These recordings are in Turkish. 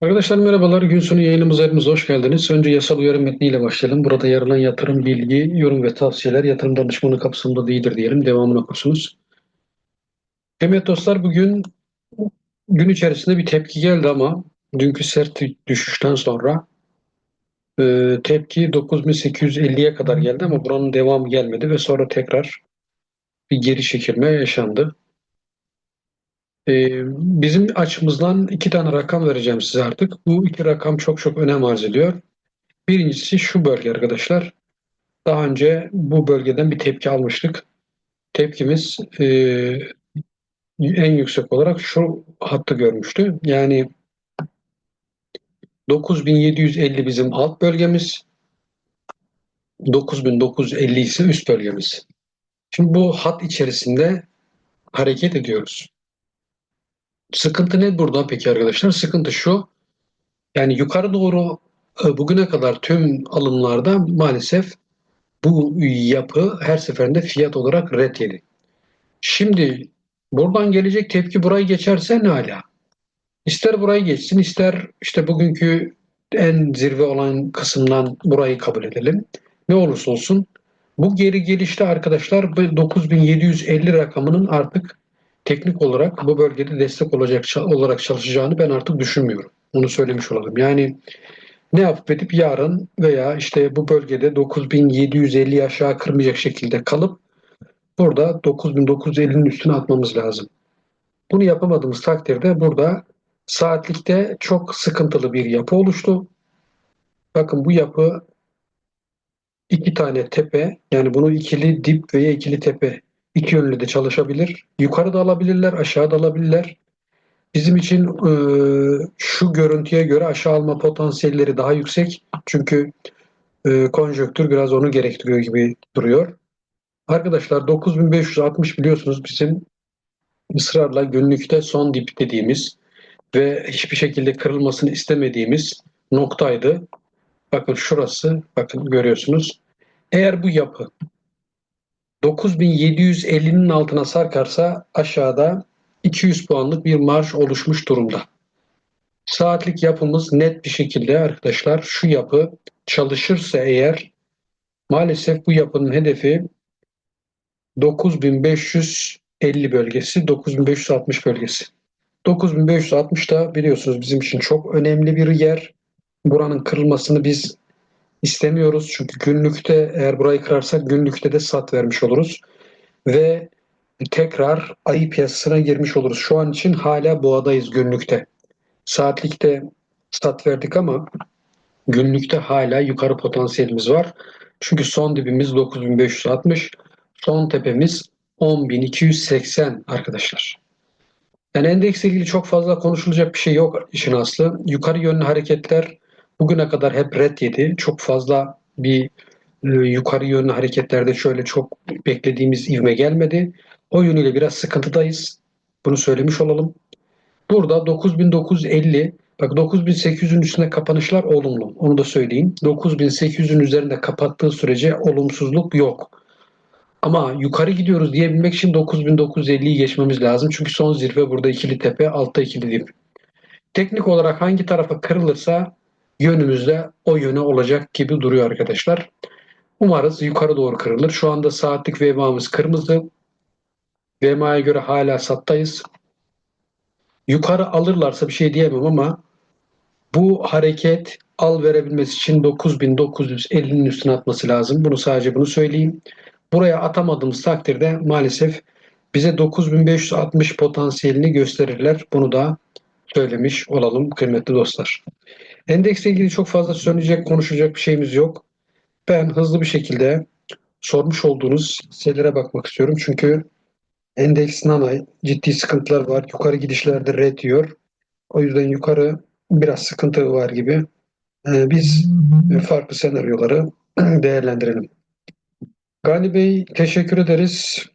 Arkadaşlar merhabalar. Gün sonu yayınımıza hepiniz hoş geldiniz. Önce yasal uyarı metniyle başlayalım. Burada yer alan yatırım, bilgi, yorum ve tavsiyeler yatırım danışmanı kapsamında değildir diyelim. Devamını okursunuz. Evet dostlar bugün gün içerisinde bir tepki geldi ama dünkü sert düşüşten sonra e, tepki 9850'ye kadar geldi ama buranın devamı gelmedi ve sonra tekrar bir geri çekilme yaşandı. Ee, bizim açımızdan iki tane rakam vereceğim size artık. Bu iki rakam çok çok önem arz ediyor. Birincisi şu bölge arkadaşlar. Daha önce bu bölgeden bir tepki almıştık. Tepkimiz e, en yüksek olarak şu hattı görmüştü. Yani 9750 bizim alt bölgemiz. 9950 ise üst bölgemiz. Şimdi bu hat içerisinde hareket ediyoruz. Sıkıntı ne burada peki arkadaşlar? Sıkıntı şu. Yani yukarı doğru e, bugüne kadar tüm alımlarda maalesef bu yapı her seferinde fiyat olarak red yedi. Şimdi buradan gelecek tepki burayı geçerse ne hala? İster burayı geçsin ister işte bugünkü en zirve olan kısımdan burayı kabul edelim. Ne olursa olsun bu geri gelişte arkadaşlar 9750 rakamının artık teknik olarak bu bölgede destek olacak olarak çalışacağını ben artık düşünmüyorum. Onu söylemiş olalım. Yani ne yapıp edip yarın veya işte bu bölgede 9750 aşağı kırmayacak şekilde kalıp burada 9950'nin üstüne atmamız lazım. Bunu yapamadığımız takdirde burada saatlikte çok sıkıntılı bir yapı oluştu. Bakın bu yapı iki tane tepe yani bunu ikili dip veya ikili tepe iki yönlü de çalışabilir. Yukarı da alabilirler, aşağı da alabilirler. Bizim için e, şu görüntüye göre aşağı alma potansiyelleri daha yüksek. Çünkü e, konjöktür biraz onu gerektiriyor gibi duruyor. Arkadaşlar 9560 biliyorsunuz bizim ısrarla günlükte son dip dediğimiz ve hiçbir şekilde kırılmasını istemediğimiz noktaydı. Bakın şurası, bakın görüyorsunuz. Eğer bu yapı 9750'nin altına sarkarsa aşağıda 200 puanlık bir marş oluşmuş durumda. Saatlik yapımız net bir şekilde arkadaşlar şu yapı çalışırsa eğer maalesef bu yapının hedefi 9550 bölgesi, 9560 bölgesi. 9560 da biliyorsunuz bizim için çok önemli bir yer. Buranın kırılmasını biz istemiyoruz. Çünkü günlükte eğer burayı kırarsak günlükte de sat vermiş oluruz. Ve tekrar ayı piyasasına girmiş oluruz. Şu an için hala boğadayız günlükte. Saatlikte sat verdik ama günlükte hala yukarı potansiyelimiz var. Çünkü son dibimiz 9560, son tepemiz 10280 arkadaşlar. Yani endeksle ilgili çok fazla konuşulacak bir şey yok işin aslı. Yukarı yönlü hareketler bugüne kadar hep red yedi. Çok fazla bir e, yukarı yönlü hareketlerde şöyle çok beklediğimiz ivme gelmedi. O yönüyle biraz sıkıntıdayız. Bunu söylemiş olalım. Burada 9950 bak 9800'ün üstünde kapanışlar olumlu. Onu da söyleyeyim. 9800'ün üzerinde kapattığı sürece olumsuzluk yok. Ama yukarı gidiyoruz diyebilmek için 9950'yi geçmemiz lazım. Çünkü son zirve burada ikili tepe, altta ikili dip. Teknik olarak hangi tarafa kırılırsa yönümüzde o yöne olacak gibi duruyor arkadaşlar. Umarız yukarı doğru kırılır. Şu anda saatlik VMA'mız kırmızı. VMA'ya göre hala sattayız. Yukarı alırlarsa bir şey diyemem ama bu hareket al verebilmesi için 9950'nin üstüne atması lazım. Bunu sadece bunu söyleyeyim. Buraya atamadığımız takdirde maalesef bize 9560 potansiyelini gösterirler. Bunu da söylemiş olalım kıymetli dostlar. Endeksle ilgili çok fazla söyleyecek, konuşacak bir şeyimiz yok. Ben hızlı bir şekilde sormuş olduğunuz şeylere bakmak istiyorum. Çünkü endeks nanay ciddi sıkıntılar var. Yukarı gidişlerde red diyor. O yüzden yukarı biraz sıkıntı var gibi. Ee, biz farklı senaryoları değerlendirelim. Gani Bey teşekkür ederiz.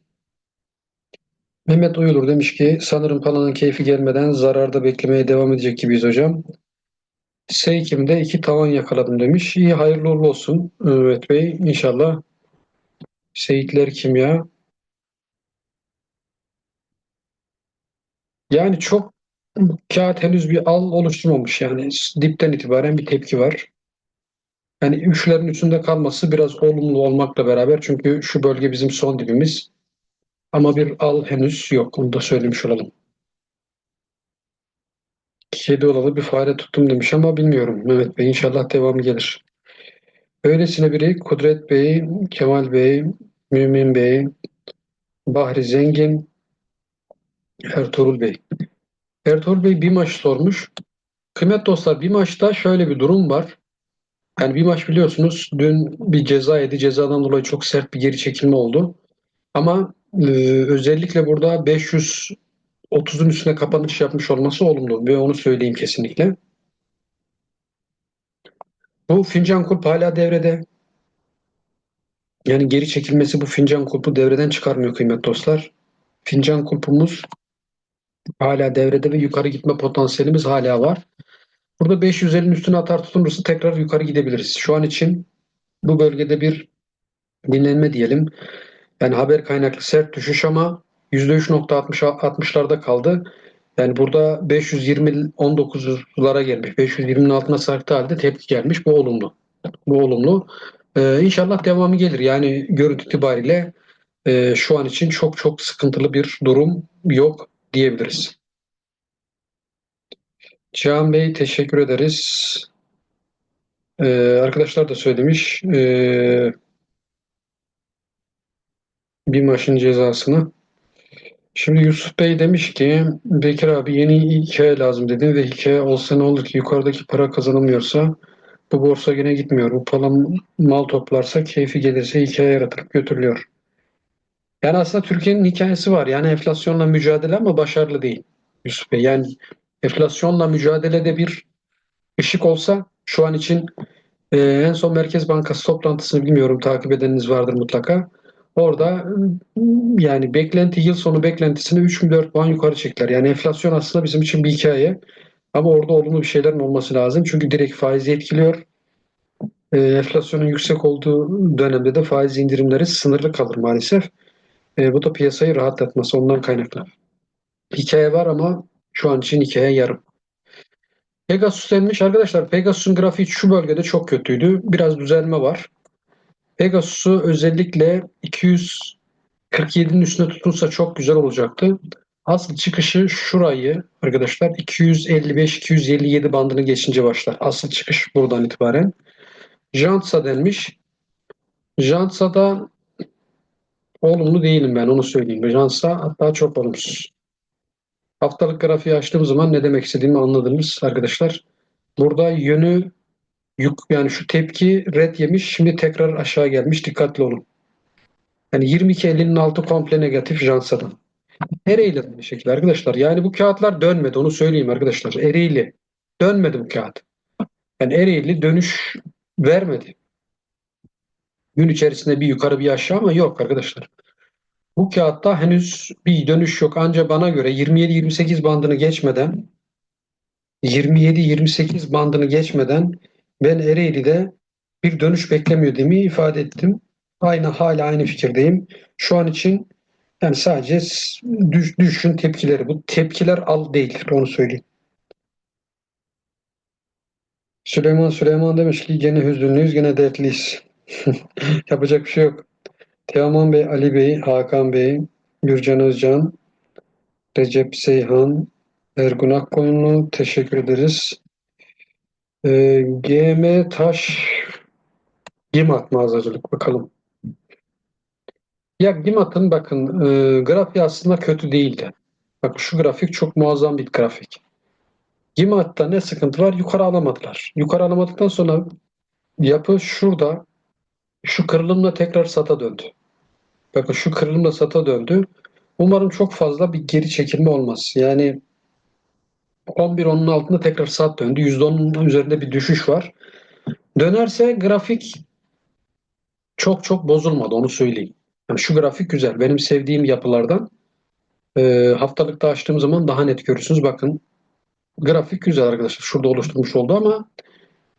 Mehmet Uyulur demiş ki sanırım palanın keyfi gelmeden zararda beklemeye devam edecek gibiyiz hocam. Seykim'de iki tavan yakaladım demiş. İyi hayırlı uğurlu olsun Mehmet Bey. İnşallah Seyitler Kimya. Yani çok kağıt henüz bir al oluşturmamış yani dipten itibaren bir tepki var. Yani üçlerin üstünde kalması biraz olumlu olmakla beraber çünkü şu bölge bizim son dibimiz. Ama bir al henüz yok. Onu da söylemiş olalım. Kedi olalı bir fare tuttum demiş ama bilmiyorum Mehmet Bey. İnşallah devamı gelir. Öylesine biri Kudret Bey, Kemal Bey, Mümin Bey, Bahri Zengin, Ertuğrul Bey. Ertuğrul Bey bir maç sormuş. Kıymet dostlar bir maçta şöyle bir durum var. Yani bir maç biliyorsunuz dün bir ceza yedi. Cezadan dolayı çok sert bir geri çekilme oldu. Ama e, özellikle burada 530'un üstüne kapanış yapmış olması olumlu ve onu söyleyeyim kesinlikle. Bu fincan kulp hala devrede. Yani geri çekilmesi bu fincan kulpu devreden çıkarmıyor kıymet dostlar. Fincan kulpumuz hala devrede ve yukarı gitme potansiyelimiz hala var. Burada 550'nin üstüne atar tutunursa tekrar yukarı gidebiliriz. Şu an için bu bölgede bir dinlenme diyelim. Yani haber kaynaklı sert düşüş ama %3.60'larda kaldı. Yani burada 520 19'lara gelmiş. 520'nin altına sarktı halde tepki gelmiş. Bu olumlu. Bu olumlu. Ee, inşallah devamı gelir. Yani görüntü itibariyle e, şu an için çok çok sıkıntılı bir durum yok diyebiliriz. Cihan Bey teşekkür ederiz. Ee, arkadaşlar da söylemiş. Ee, bir maçın cezasını. Şimdi Yusuf Bey demiş ki Bekir abi yeni hikaye lazım dedi ve hikaye olsa ne olur ki yukarıdaki para kazanılmıyorsa bu borsa yine gitmiyor. Bu falan mal toplarsa keyfi gelirse hikaye yaratılıp götürülüyor. Yani aslında Türkiye'nin hikayesi var. Yani enflasyonla mücadele ama başarılı değil Yusuf Bey. Yani enflasyonla mücadelede bir ışık olsa şu an için e, en son Merkez Bankası toplantısını bilmiyorum takip edeniniz vardır mutlaka. Orada yani beklenti yıl sonu beklentisini 3 4 puan yukarı çektiler. Yani enflasyon aslında bizim için bir hikaye. Ama orada olumlu bir şeylerin olması lazım. Çünkü direkt faizi etkiliyor. E, enflasyonun yüksek olduğu dönemde de faiz indirimleri sınırlı kalır maalesef. E, bu da piyasayı rahatlatması ondan kaynaklı. Hikaye var ama şu an için hikaye yarım. Pegasus denmiş. Arkadaşlar Pegasus'un grafiği şu bölgede çok kötüydü. Biraz düzelme var. Pegasus'u özellikle 247'nin üstüne tutunsa çok güzel olacaktı. Asıl çıkışı şurayı arkadaşlar 255-257 bandını geçince başlar. Asıl çıkış buradan itibaren. Jantsa denmiş. Jantsa'da olumlu değilim ben onu söyleyeyim. Jantsa hatta çok olumsuz. Haftalık grafiği açtığım zaman ne demek istediğimi anladınız arkadaşlar. Burada yönü yük yani şu tepki red yemiş şimdi tekrar aşağı gelmiş dikkatli olun. Yani 22.50'nin altı komple negatif Jansa'dan. Ereğli aynı şekilde arkadaşlar. Yani bu kağıtlar dönmedi onu söyleyeyim arkadaşlar. Ereğli dönmedi bu kağıt. Yani Ereğli dönüş vermedi. Gün içerisinde bir yukarı bir aşağı ama yok arkadaşlar. Bu kağıtta henüz bir dönüş yok. Ancak bana göre 27-28 bandını geçmeden 27-28 bandını geçmeden ben Ereğli'de bir dönüş beklemiyor ifade ettim. Aynı hala aynı fikirdeyim. Şu an için yani sadece düş, düşün tepkileri. Bu tepkiler al değildir onu söyleyeyim. Süleyman Süleyman demiş ki gene hüzünlüyüz gene dertliyiz. Yapacak bir şey yok. Teoman Bey, Ali Bey, Hakan Bey, Gürcan Özcan, Recep Seyhan, Ergun Akkoyunlu teşekkür ederiz. Ee, GM Taş Gimat mağazacılık bakalım. Ya Gimat'ın bakın e, grafiği aslında kötü değildi. Bak şu grafik çok muazzam bir grafik. Gimat'ta ne sıkıntı var? Yukarı alamadılar. Yukarı alamadıktan sonra yapı şurada şu kırılımla tekrar sata döndü. Bakın şu kırılımla sata döndü. Umarım çok fazla bir geri çekilme olmaz. Yani 11 onun altında tekrar sat döndü. %10'un üzerinde bir düşüş var. Dönerse grafik çok çok bozulmadı onu söyleyeyim. Yani şu grafik güzel. Benim sevdiğim yapılardan e, haftalıkta açtığım zaman daha net görürsünüz. Bakın grafik güzel arkadaşlar. Şurada oluşturmuş oldu ama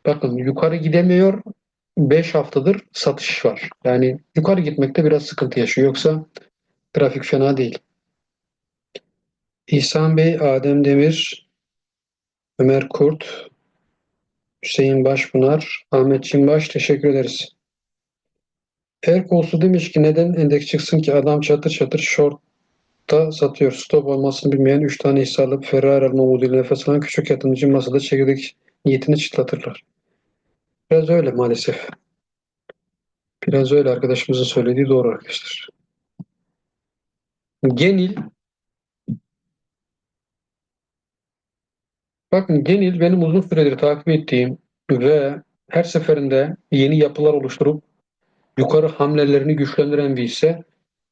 bakın yukarı gidemiyor. 5 haftadır satış var. Yani yukarı gitmekte biraz sıkıntı yaşıyor. Yoksa grafik fena değil. İhsan Bey, Adem Demir, Ömer Kurt, Hüseyin Başpınar, Ahmet Çinbaş teşekkür ederiz. Erkolsu demiş ki neden endeks çıksın ki adam çatır çatır short'ta satıyor. Stop olmasını bilmeyen 3 tane hisse Ferrari alma umuduyla nefes alan küçük yatırımcı masada çekirdek niyetini çıtlatırlar. Biraz öyle maalesef. Biraz öyle arkadaşımızın söylediği doğru arkadaşlar. Genil Bakın Genil benim uzun süredir takip ettiğim ve her seferinde yeni yapılar oluşturup yukarı hamlelerini güçlendiren bir hisse.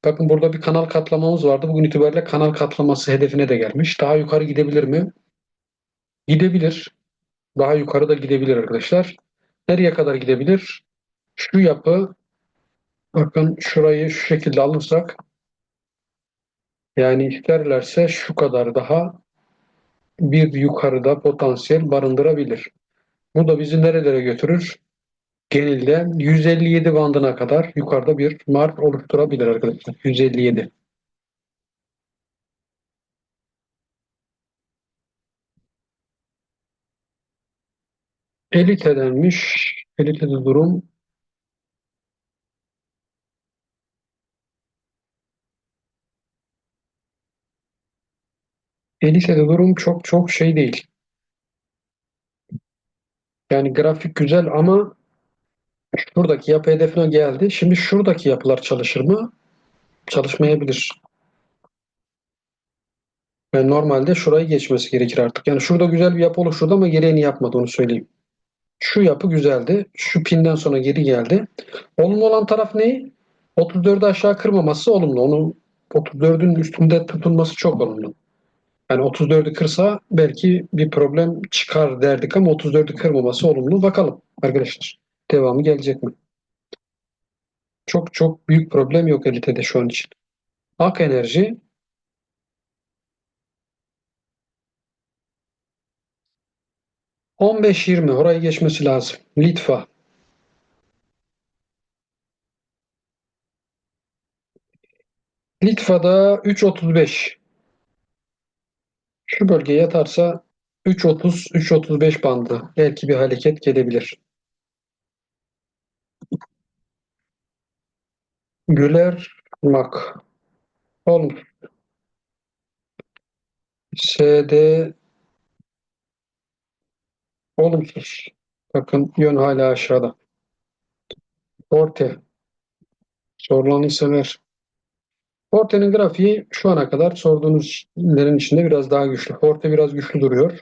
Bakın burada bir kanal katlamamız vardı. Bugün itibariyle kanal katlaması hedefine de gelmiş. Daha yukarı gidebilir mi? Gidebilir. Daha yukarı da gidebilir arkadaşlar. Nereye kadar gidebilir? Şu yapı bakın şurayı şu şekilde alırsak yani isterlerse şu kadar daha bir yukarıda potansiyel barındırabilir. Bu da bizi nerelere götürür? Genelde 157 bandına kadar yukarıda bir mark oluşturabilir arkadaşlar. 157. Elite denmiş. Elite'de durum Elite'de durum çok çok şey değil. Yani grafik güzel ama şuradaki yapı hedefine geldi. Şimdi şuradaki yapılar çalışır mı? Çalışmayabilir. Yani normalde şurayı geçmesi gerekir artık. Yani şurada güzel bir yapı oluşturdu ama gereğini yapmadı onu söyleyeyim. Şu yapı güzeldi. Şu pinden sonra geri geldi. Olumlu olan taraf ne? 34'ü aşağı kırmaması olumlu. Onu 34'ün üstünde tutulması çok olumlu. Yani 34'ü kırsa belki bir problem çıkar derdik ama 34'ü kırmaması olumlu. Bakalım arkadaşlar. Devamı gelecek mi? Çok çok büyük problem yok elitede şu an için. Ak Enerji ...15-20 orayı geçmesi lazım. Litfa. Litva'da 3.35. Şu bölgeye yatarsa 3.30-3.35 bandı. Belki bir hareket gelebilir. Güler Mak. Oğlum. SD olumsuz. Bakın yön hala aşağıda. Forte. Sorulanı sever. Forte'nin grafiği şu ana kadar sorduğunuzlerin içinde biraz daha güçlü. Forte biraz güçlü duruyor.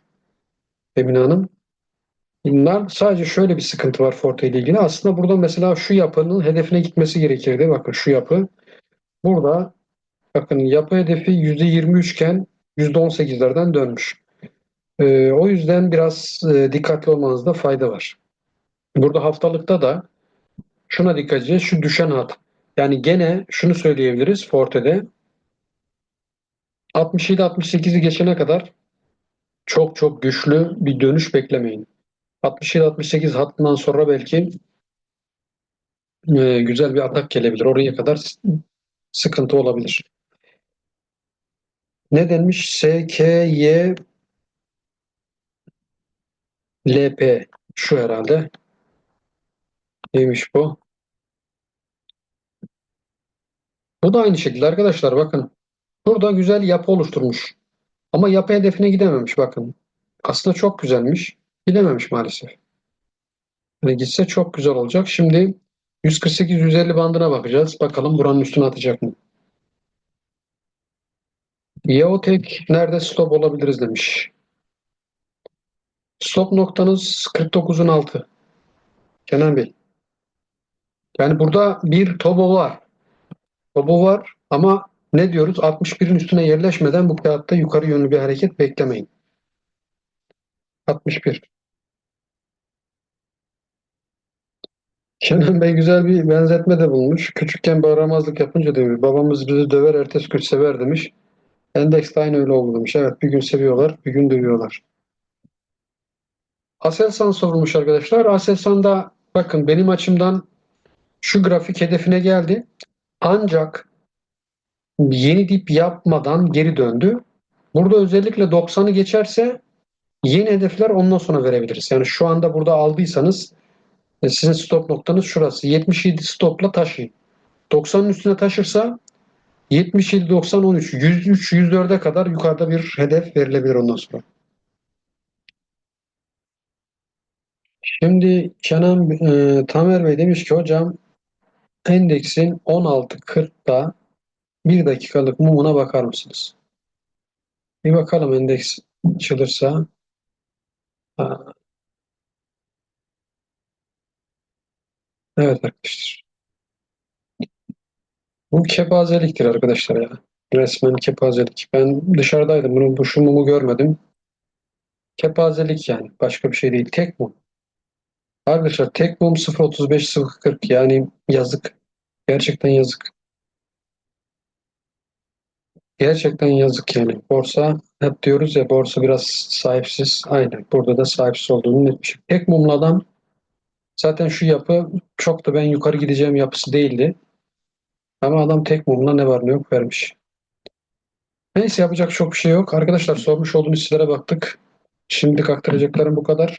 Emine Hanım. Bunlar sadece şöyle bir sıkıntı var Forte ile ilgili. Aslında burada mesela şu yapının hedefine gitmesi gerekirdi. Bakın şu yapı. Burada bakın yapı hedefi %23 iken %18'lerden dönmüş. Ee, o yüzden biraz e, dikkatli olmanızda fayda var. Burada haftalıkta da şuna dikkat edeceğiz. Şu düşen hat. Yani gene şunu söyleyebiliriz Forte'de 67-68'i geçene kadar çok çok güçlü bir dönüş beklemeyin. 67-68 hattından sonra belki e, güzel bir atak gelebilir. Oraya kadar sıkıntı olabilir. Ne denmiş? SKY LP şu herhalde. Neymiş bu? Bu da aynı şekilde arkadaşlar bakın. Burada güzel yapı oluşturmuş. Ama yapı hedefine gidememiş bakın. Aslında çok güzelmiş. Gidememiş maalesef. Yani gitse çok güzel olacak. Şimdi 148-150 bandına bakacağız. Bakalım buranın üstüne atacak mı? Yeotek nerede stop olabiliriz demiş. Stop noktanız 49'un altı. Kenan Bey. Yani burada bir tobo var. Tobo var ama ne diyoruz? 61'in üstüne yerleşmeden bu kağıtta yukarı yönlü bir hareket beklemeyin. 61. Kenan Bey güzel bir benzetme de bulmuş. Küçükken bağıramazlık yapınca demiş. Babamız bizi döver, ertesi gün sever demiş. Endeks de aynı öyle oldu demiş. Evet bir gün seviyorlar, bir gün dövüyorlar. Aselsan sorulmuş arkadaşlar. Aselsan'da bakın benim açımdan şu grafik hedefine geldi. Ancak yeni dip yapmadan geri döndü. Burada özellikle 90'ı geçerse Yeni hedefler ondan sonra verebiliriz. Yani şu anda burada aldıysanız e, sizin stop noktanız şurası. 77 stopla taşıyın. 90'ın üstüne taşırsa 77, 90, 13, 103, 104'e kadar yukarıda bir hedef verilebilir ondan sonra. Şimdi Kenan e, Tamer Bey demiş ki hocam endeksin 16.40'da bir dakikalık mumuna bakar mısınız? Bir bakalım endeks açılırsa. Evet arkadaşlar. Bu kepazeliktir arkadaşlar ya. Resmen kepazelik. Ben dışarıdaydım. Bunu, bu şu mumu görmedim. Kepazelik yani. Başka bir şey değil. Tek mum. Arkadaşlar tek mum 0.35 0.40 yani yazık. Gerçekten yazık. Gerçekten yazık yani. Borsa hep diyoruz ya borsa biraz sahipsiz. Aynen. Burada da sahipsiz olduğunu net bir şey. Tek mumlu adam zaten şu yapı çok da ben yukarı gideceğim yapısı değildi. Ama adam tek mumla ne var ne yok vermiş. Neyse yapacak çok bir şey yok. Arkadaşlar sormuş olduğunuz hisselere baktık. Şimdilik aktaracaklarım bu kadar.